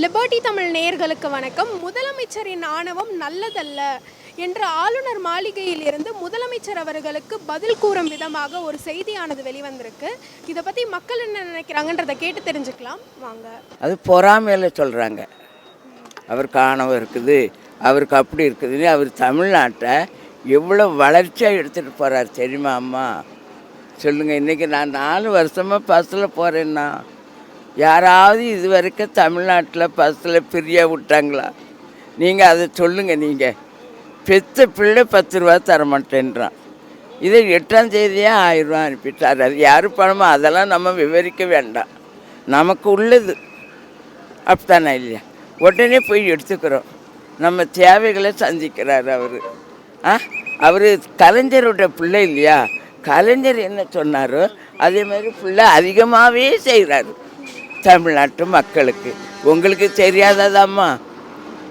Liberty Tamil நேயர்களுக்கு வணக்கம். முதலமைச்சரின் ஆணவம் நல்லதல்ல என்று ஆளுநர் மாளிகையில் இருந்து முதலமைச்சர் அவர்களுக்கு பதில் கூறும் விதமாக ஒரு செய்தியானது வெளிவந்திருக்கு. இதை பற்றி மக்கள் என்ன நினைக்கிறாங்கன்றதை கேட்டு தெரிஞ்சுக்கலாம். வாங்க. அது பொறாமையில் சொல்கிறாங்க அவருக்கு ஆணவம் இருக்குது அவருக்கு அப்படி இருக்குதுன்னு அவர் தமிழ்நாட்டை எவ்வளோ வளர்ச்சியாக எடுத்துகிட்டு போகிறார் தெரியுமா அம்மா? சொல்லுங்கள் இன்றைக்கி நான் நாலு வருஷமாக பஸ்ஸில் போகிறேன்னா யாராவது இது வரைக்கும் தமிழ்நாட்டில் பஸ்ஸில் ஃப்ரீயாக விட்டாங்களா? நீங்கள் அதை சொல்லுங்கள் நீங்கள் பெத்த பிள்ளை பத்து ரூபா தர மாட்டேன்றான் இதை எட்டாம் தேதியாக ஆயிரம் ரூபா அனுப்பிட்டார். அது யார் பணமோ அதெல்லாம் நம்ம விவரிக்க வேண்டாம். நமக்கு உள்ளது. அப்படித்தானே இல்லையா? உடனே போய் எடுத்துக்கிறோம். நம்ம தேவைகளை சந்திக்கிறார் அவர். ஆ? அவர் கலைஞரோட பிள்ளை இல்லையா? கலைஞர் என்ன சொன்னாரோ அதே மாதிரி பிள்ளை அதிகமாகவே செய்கிறாரு தமிழ்நாட்டு மக்களுக்கு. உங்களுக்கு தெரியாததாம்மா?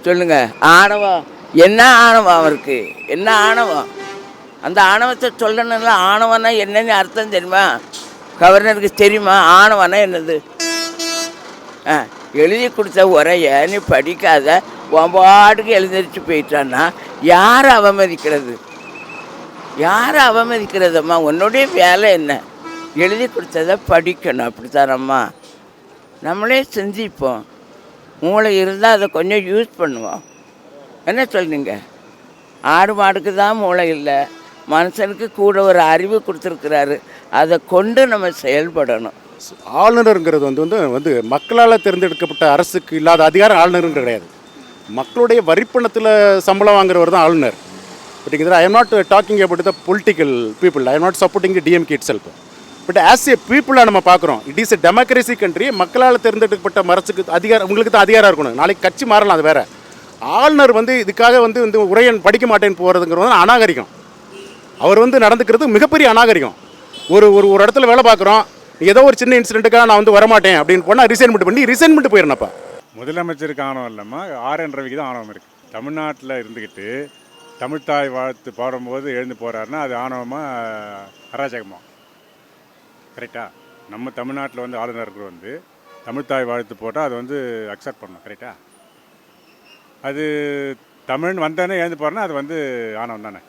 சொல்லுங்க. ஆணவம். என்ன ஆணவம் அவருக்கு? என்ன ஆணவம்? அந்த ஆணவத்தை சொல்லணும்ல ஆணவம்னா என்னன்னு அர்த்தம் தெரியுமா? கவர்னருக்கு தெரியுமா? ஆணவம்னா என்னது? ஆ எழுதி கொடுத்த உரைய நீ படிக்காத. உன் பாட்டுக்கு எழுந்திரிச்சு போயிட்டான்னா யார் அவமதிக்கிறது? யார் அவமதிக்கிறதம்மா? உன்னுடைய வேலை என்ன? எழுதி கொடுத்ததை படிக்கணும் அப்படித்தானம்மா? நம்மளே சிந்திப்போம். மூளை இருந்தால் அதை கொஞ்சம் யூஸ் பண்ணுவோம். என்ன சொல்லுங்க ஆடு மாடுக்கு தான் மூளை இல்லை. மனுஷனுக்கு கூட ஒரு அறிவு கொடுத்துருக்குறாரு. அதை கொண்டு நம்ம செயல்படணும். ஆளுநருங்கிறது வந்து வந்து வந்து மக்களால் தேர்ந்தெடுக்கப்பட்ட அரசுக்கு இல்லாத அதிகாரம் ஆளுநருங்க கிடையாது. மக்களுடைய வரிப்பணத்தில் சம்பளம் வாங்குறவர் தான் ஆளுநர். But I am not talking about the political people I am not supporting DMK itself but as a பீப்புளாக நம்ம பார்க்குறோம் it is a democracy country மக்களால் தேர்ந்தெடுக்கப்பட்ட மரசுக்கு அதிகாரம் உங்களுக்கு தான் அதிகாரம் இருக்கணும். நாளைக்கு கட்சி மாறலாம் அது வேறு. ஆளுநர் வந்து இதுக்காக வந்து வந்து உரையன் படிக்க மாட்டேன்னு போகிறதுங்கிறது வந்து அநாகரிகம். அவர் வந்து நடந்துக்கிறது மிகப்பெரிய அநாகரிகம். ஒரு ஒரு ஒரு இடத்துல வேலை பார்க்குறோம் ஏதோ ஒரு சின்ன இன்சிடென்ட்டுக்காக நான் வந்து வரமாட்டேன் அப்படின்னு போனால் ரிசைன்மெண்ட் பண்ணி ரிசைன்மெண்ட் போயிடணப்பா முதலமைச்சருக்கு ஆணவம் இல்லாமல் ஆர் என் ரவிக்கு தான் ஆணவம் இருக்குது தமிழ்நாட்டில் இருந்துக்கிட்டு தமிழ்தாய் வாழ்த்து பாடும்போது எழுந்து போகிறாருன்னா அது ஆணவமாக அராஜகமாக கரெக்டாக நம்ம தமிழ்நாட்டில் வந்து ஆளுநருக்கு வந்து தமிழ்தாய் வாழ்த்து போட்டால் அது வந்து அக்செப்ட் பண்ணணும் கரெக்டாக அது தமிழ்னு வந்தோடனே எழுந்து போகிறேன்னா அது வந்து ஆணவம் தானே?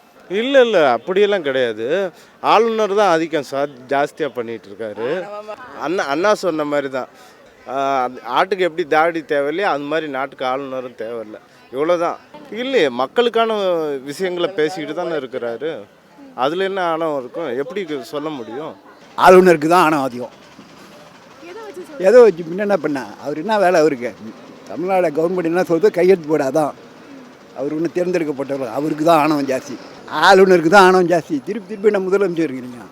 இல்லை இல்லை அப்படியெல்லாம் கிடையாது. ஆளுநர் தான் அதிகம் சார் ஜாஸ்தியாக பண்ணிகிட்ருக்காரு அண்ணா அண்ணா சொன்ன மாதிரி தான் ஆட்டுக்கு எப்படி தாடி தேவையில்லையோ அது மாதிரி நாட்டுக்கு ஆளுநரும் தேவையில்லை. இவ்வளோதான் இல்லையே மக்களுக்கான விஷயங்களை பேசிக்கிட்டு தானே இருக்கிறாரு. அதில் என்ன ஆணவம் இருக்கும்? எப்படி சொல்ல முடியும்? ஆளுநருக்கு தான் ஆணவம் அதிகம். ஏதோ வச்சு முன்ன என்ன பண்ண? அவர் என்ன வேலை அவருக்கு? தமிழ்நாடு கவர்மெண்ட் என்ன சொல்றது? கையெழுத்து போடாதான். அவர் ஒன்று தேர்ந்தெடுக்கப்பட்டவர். அவருக்கு தான் ஆணவம் ஜாஸ்தி. ஆளுநருக்கு தான் ஆணவம் ஜாஸ்தி. திருப்பி திருப்பி நம்ம முதலமைச்சர் இருக்கிறீங்க?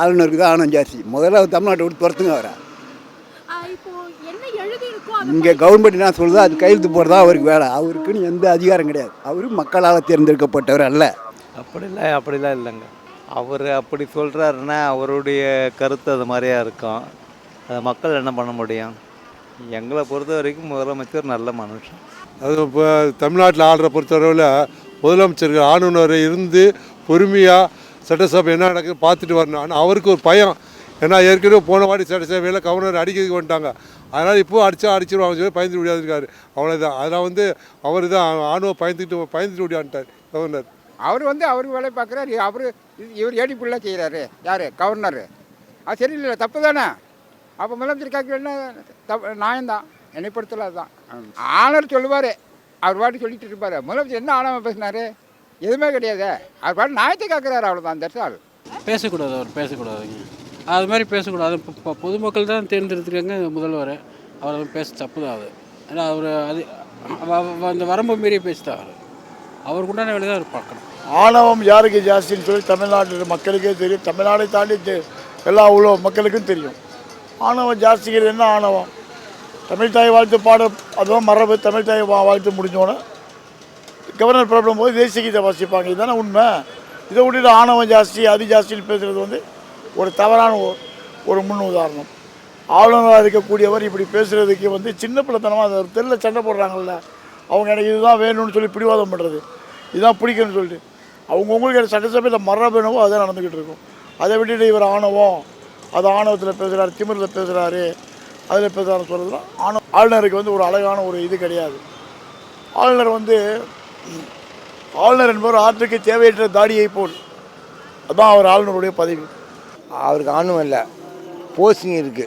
ஆளுநருக்கு தான் ஆணவம் ஜாஸ்தி. முதல்ல அவர் தமிழ்நாட்டை விட்டு துரத்துங்க அவரை. இங்கே கவர்மெண்ட் என்ன சொல்லுதோ அது கையெழுத்து போடுறதா அவருக்கு வேலை. அவருக்குன்னு எந்த அதிகாரம் கிடையாது. அவர் மக்களால் தேர்ந்தெடுக்கப்பட்டவர் அல்ல. அப்படிலாம் அப்படிலாம் இல்லைங்க. அவர் அப்படி சொல்கிறாருன்னா அவருடைய கருத்து அது மாதிரியா இருக்கும். அதை மக்கள் என்ன பண்ண முடியும்? எங்களை பொறுத்த வரைக்கும் முதலமைச்சர் நல்ல மனுஷன். அது இப்போ தமிழ்நாட்டில் ஆளுற பொறுத்தளவில் முதலமைச்சர்கள் ஆளுநர் இருந்து பொறுமையாக சட்டசபை என்ன நடக்குது பார்த்துட்டு வரணும் ஆனால் அவருக்கு ஒரு பயம். ஏன்னா ஏற்கனவே போன வாட்டி சட்டசபையில் கவர்னர் அடிக்கிறதுக்கு வந்துட்டாங்க. அதனால் இப்போ அடித்தா அடிச்சிருவாங்க சொல்லி பயந்து முடியாதுருக்காரு அவ்வளோதான் அதனால் வந்து அவர் தான் ஆணுவை பயந்துட்டு பயந்துட்டு முடியான்ட்டார் கவர்னர். அவர் வந்து அவருக்கு வேலை பார்க்குறாரு. அவர் இவர் ஏடி புள்ள செய்கிறாரு. யார்? கவர்னர் அது சரியில்லை. தப்பு தானே? அப்போ முதலமைச்சர் கேட்க என்ன தப்பு நியாயம்தான். என்னை பொறுத்தல அதுதான். ஆனர் சொல்லுவார். அவர் பாட்டு சொல்லிட்டு இருப்பார். முதலமைச்சர் என்ன ஆணவம் பேசினார்? எதுவுமே கிடையாது. அவர் பாட்டு நியாயத்தை கேட்குறாரு அவ்வளோதான் அந்த இடத்துல பேசக்கூடாது அவர் பேசக்கூடாதுங்க அது மாதிரி பேசக்கூடாது. இப்போ பொதுமக்கள் தான் தேர்ந்தெடுத்துருக்காங்க முதல்வர். அவர் பேச தப்பு தான் அது. ஏன்னா அவர் அது அந்த வரம்பு மீறி பேசிட்டார். அவர் அவருக்கு உண்டான வேலை தான் அவர் பார்க்கணும். ஆணவம் யாருக்கு ஜாஸ்தின்னு சொல்லி தமிழ்நாட்டு மக்களுக்கே தெரியும். தமிழ்நாடை தாண்டி எல்லா உள்ள மக்களுக்கும் தெரியும். ஆணவம் ஜாஸ்திங்கிறது என்ன ஆணவம்? தமிழ் தாய் வாழ்த்து பாட அதுவும் மரபு தமிழ் தாய் வா- வாழ்த்து முடிஞ்சோன்னே கவர்னர் ப்ராப்ளம் போது தேசிய கீதை வாசிப்பாங்க. இதுதானே உண்மை? இதை விட்டுட்டு ஆணவம் ஜாஸ்தி அது ஜாஸ்தின்னு பேசுகிறது வந்து ஒரு தவறான ஒரு முன் உதாரணம். ஆளுநராக இருக்கக்கூடியவர் இப்படி பேசுகிறதுக்கு வந்து சின்ன பிள்ளைத்தனமாக அந்த தெருவில் சண்டை போடுறாங்கல்ல. அவங்க எனக்கு இதுதான் வேணும்னு சொல்லி பிடிவாதம் பண்ணுறது இதுதான் பிடிக்கும்னு சொல்லிட்டு அவங்கவுங்களுக்கு சட்டசபையில் மரபு அதான் நடந்துக்கிட்டு இருக்கும். அதை விட்டுட்டு இவர் ஆணவம். அது ஆணவத்தில் பேசுகிறாரு திமிரில் பேசுகிறாரு அதில் பேசுகிறாரு சொல்கிறதுலாம் ஆணவ ஆளுநருக்கு வந்து ஒரு அழகான ஒரு இது கிடையாது. ஆளுநர் வந்து ஆளுநர் என்பவர் ஆற்றுக்கு தேவையற்ற தாடியை போல். அதுதான் அவர் ஆளுநருடைய பதவி. அவருக்கு ஆணவம் இல்லை. போஸ்டிங் இருக்குது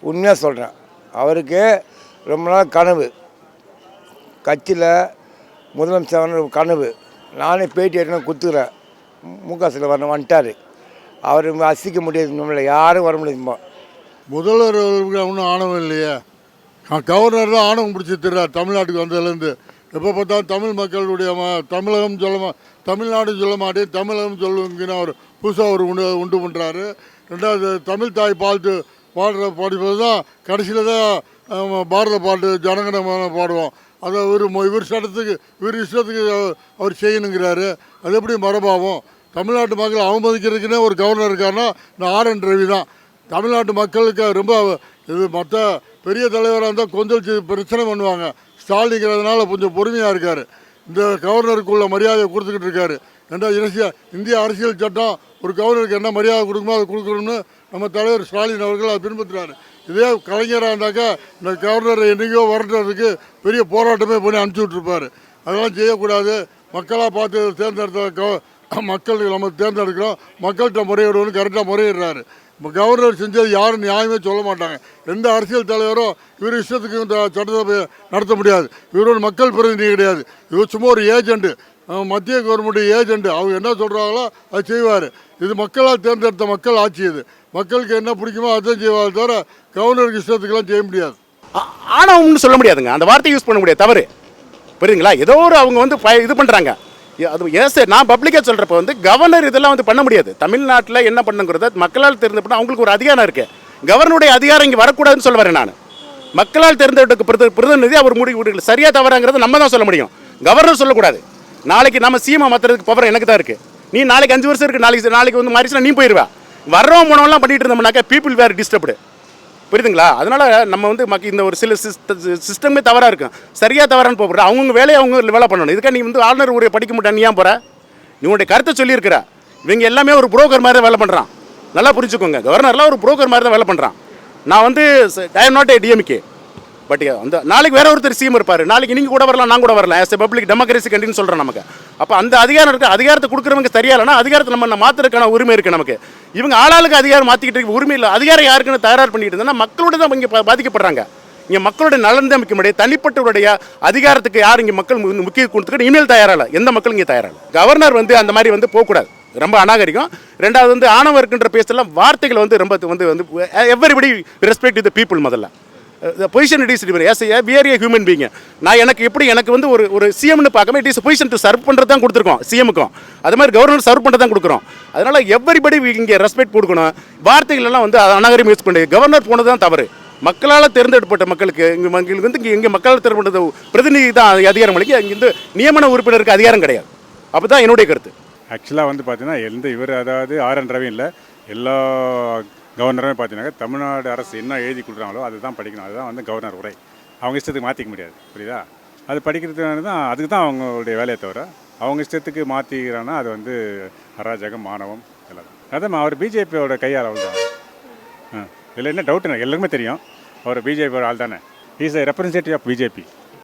உண்மையாக சொல்கிறேன் அவருக்கு ரொம்ப நாள் கனவு. கட்சியில் முதலமைச்சர் கனவு. நானே பேட்டி எடுக்கணும் குத்துக்கிறேன் முக க ஸ்டாலின் வரணும் வந்துட்டார். அவர் அசிக்க முடியாது நம்மளை யாரும் வர முடியுமா முதல்வர் ஒன்றும் ஆணவம் இல்லையே? கவர்னர் தான் ஆணவம் பிடிச்சி தர்றார் தமிழ்நாட்டுக்கு வந்ததுலேருந்து. எப்போ பார்த்தாலும் தமிழ் மக்களுடைய தமிழகம் சொல்ல மா தமிழ்நாடு சொல்ல மாட்டேன் தமிழகம் சொல்லுங்கன்னு அவர் புதுசாக ஒரு உண்டு உண்டு பண்ணுறாரு ரெண்டாவது தமிழ் தாய் பாட்டு பாடுற பாடிப்பது தான் கடைசியில் தான் பாரத பாட்டு ஜனகணமான பாடுவோம். அதை ஒரு மொ- இவர் சட்டத்துக்கு இவர் இஷ்டத்துக்கு அவர்- அவர் செய்யணுங்கிறாரு. அது எப்படி மரபாவும் தமிழ்நாட்டு மக்கள் அவமதிக்கிறதுக்குன்னே ஒரு கவர்னர் இருக்காருன்னா நான் ஆர் என் ரவி தான். தமிழ்நாட்டு மக்களுக்கு ரொம்ப இது மற்ற பெரிய தலைவராக இருந்தால் கொஞ்சம் பிரச்சனை பண்ணுவாங்க. ஸ்டாலிங்கிறதுனால கொஞ்சம் பொறுமையாக இருக்கார். இந்த கவர்னருக்குள்ள மரியாதையை கொடுத்துக்கிட்டு இருக்காரு. ஏன்னா இனசிய இந்திய அரசியல் சட்டம் ஒரு கவர்னருக்கு என்ன மரியாதை கொடுக்குமோ அதை கொடுக்கணும்னு நம்ம தலைவர் ஸ்டாலின் அவர்கள் அதை பின்பற்றுறாரு. இதே கலைஞராக இருந்தாக்கா இந்த கவர்னர் என்றைக்கோ வரட்டுறதுக்கு பெரிய போராட்டமே பண்ணி அனுப்பிச்சி விட்ருப்பாரு அதெல்லாம் செய்யக்கூடாது. மக்களாக பார்த்து தேர்ந்தெடுத்த மக்கள் நம்ம தேர்ந்தெடுக்கிறோம். மக்கள்கிட்ட முறையிடணும்னு கரெக்டாக முறையிடுறாரு. இப்போ கவர்னர் செஞ்சது யாரும் நியாயமே சொல்ல மாட்டாங்க. எந்த அரசியல் தலைவரும் இவர் இஷ்டத்துக்கு இந்த சட்டத்தை நடத்த முடியாது. இவரோட மக்கள் பிரதிநிதி கிடையாது. இவர் சும்மா ஒரு ஏஜெண்டு மத்திய கவர்மெண்ட் ஏஜென்ட் அவங்க என்ன சொல்கிறாங்களோ அது செய்வார். இது மக்களால் தேர்ந்தெடுத்த மக்கள் ஆட்சி இது. மக்களுக்கு என்ன பிடிக்குமோ அதுதான் செய்வாங்க தவிர கவர்னருக்கு இஷ்டத்துக்கெல்லாம் செய்ய முடியாது. ஆ- ஆணவம்னு சொல்ல முடியாதுங்க. அந்த வார்த்தையை யூஸ் பண்ண முடியாது. தவறு. புரியுதுங்களா? ஏதோ ஒரு அவங்க வந்து இது பண்ணுறாங்க அது எஸ் நான் பப்ளிக்காக சொல்கிறப்ப வந்து கவர்னர் இதெல்லாம் வந்து பண்ண முடியாது. தமிழ்நாட்டில் என்ன பண்ணுங்கிறத மக்களால் தேர்ந்தெடுப்பா அவங்களுக்கு ஒரு அதிகாரம் இருக்குது கவர்னருடைய அதிகாரம் இங்கே வரக்கூடாதுன்னு சொல்ல வரேன் நான். மக்களால் தேர்ந்தெடுக்க பிரதிநிதி அவர் முடிவு சரியாக தவறாங்கிறத நம்ம தான் சொல்ல முடியும். கவர்னர் சொல்லக்கூடாது. நாளைக்கு நம்ம சீமா மாற்றுறதுக்கு பவர் எனக்கு தான் இருக்குது நீ நாளைக்கு அஞ்சு வருஷம் இருக்குது நாளைக்கு நாளைக்கு வந்து மாறிச்சுன்னா நீ போயிடுவேன் வர்றவன் போனவெல்லாம் பண்ணிட்டு இருந்தோம்னாக்கா பீப்புள் வேறு டிஸ்டர்ப்டு புரியுதுங்களா? அதனால் நம்ம வந்து மக்கள் இந்த ஒரு சில சிஸ்டமே தவறாக இருக்கும். சரியாக தவறான்னு போகிற அவங்கவுங்க வேலையை அவங்க வேலை பண்ணணும். இதுக்காக நீ வந்து ஆளுநர் உரையை படிக்க மாட்டேன் நீ ஏன் போகிற நீ உன்னுடைய கருத்தை சொல்லியிருக்கிற. இவங்க எல்லாமே ஒரு புரோக்கர் மாதிரி தான் வேலை பண்ணுறான் நல்லா புரிஞ்சுக்கோங்க. கவர்னர்லாம் ஒரு புரோக்கர் மாதிரி தான் வேலை பண்ணுறான் நான் வந்து I am not a DMK but அந்த நாளைக்கு வேற ஒருத்தர் சிஎம் இருப்பார். நாளைக்கு நீங்கள் கூட வரலாம் நான் கூட வரலாம். ஆஸ் எ பப்ளிக் டெமோக்ரஸி கண்டின்னு சொல்கிறேன் நமக்கு. அப்போ அந்த அதிகாரம் இருக்குது அதிகாரத்தை கொடுக்குறவங்க சரியா இல்லைனா அதிகாரத்தை நம்ம மாற்றுறதுக்கான உரிமை இருக்குது நமக்கு. இவங்க ஆளாளுக்கு அதிகாரம் மாற்றிக்கிட்டு இருக்க. உரிமை இல்லை. அதிகாரம் யாருக்குன்னு தயார் பண்ணிட்டு இருந்தால் மக்களோட தான் இங்கே பாதிக்கப்படுறாங்க. இங்கே மக்களுடைய நலன் தான் முக்கிய முடியாது தனிப்பட்டவருடைய அதிகாரத்துக்கு யார் இங்கே மக்கள் முக்கிய கொடுத்துக்கிட்டு இனிமேல் தயாராகல. எந்த மக்களும் இங்கே தயாராகல. கவர்னர் வந்து அந்த மாதிரி வந்து போகக்கூடாது. ரொம்ப அநாகரிகம். ரெண்டாவது வந்து ஆணவம் இருக்குன்ற பேசலாம். வார்த்தைகள் வந்து ரொம்ப வந்து வந்து எவ்ரிபடி ரெஸ்பெக்ட் த பீப்புள் முதல்ல. Position it is as we're a human being நான் எனக்கு எப்படி எனக்கு வந்து ஒரு ஒரு சிஎம்னு பார்க்காம it is position to serve பண்ணுறது தான் கொடுத்துருக்கோம் சிஎமுக்கும் அது மாதிரி கவர்னர் சர்வ் பண்ணுறது தான் கொடுக்குறோம். அதனால் எவ்ரிபடி இங்கே ரெஸ்பெக்ட் கொடுக்கணும். வார்த்தைகளெல்லாம் வந்து அநாகரிகம் யூஸ் பண்ணி. கவர்னர் போனது தான் தவறு. மக்களால் தேர்ந்தெடுக்கப்பட்ட மக்களுக்கு இங்கே மக்களுக்கு வந்து இங்கே மக்களால் தேர்ந்தெடுத்த பிரதிநிதி தான் அதிகாரம் அளிக்க இங்கே வந்து நியமன உறுப்பினருக்கு அதிகாரம் கிடையாது. அப்போ தான் என்னுடைய கருத்து. ஆக்சுவலாக வந்து பார்த்தீங்கன்னா எந்த இவர் அதாவது ஆர் என் ரவி இல்லை எல்லா கவர்னருமே பார்த்தீங்கன்னா தமிழ்நாடு அரசு என்ன எழுதி கொடுக்குறாங்களோ அதுதான் படிக்கணும். அதுதான் வந்து கவர்னர் உரை. அவங்க இஷ்டத்துக்கு மாற்றிக்க முடியாது. புரியுதா? அது படிக்கிறது தான் அதுக்கு தான் அவங்களுடைய வேலையை தவிர அவங்க இஷ்டத்துக்கு மாற்றிக்கிறாங்கன்னா அது வந்து அராஜகம் மாணவம் எல்லாம் அதான் அவர் பிஜேபியோட கையால் அவள் தான். இல்லை இதில் என்ன டவுட் எனக்கு? எல்லாருமே தெரியும். அவர் பிஜேபியோட ஆள் தானே. Is a representative of BJP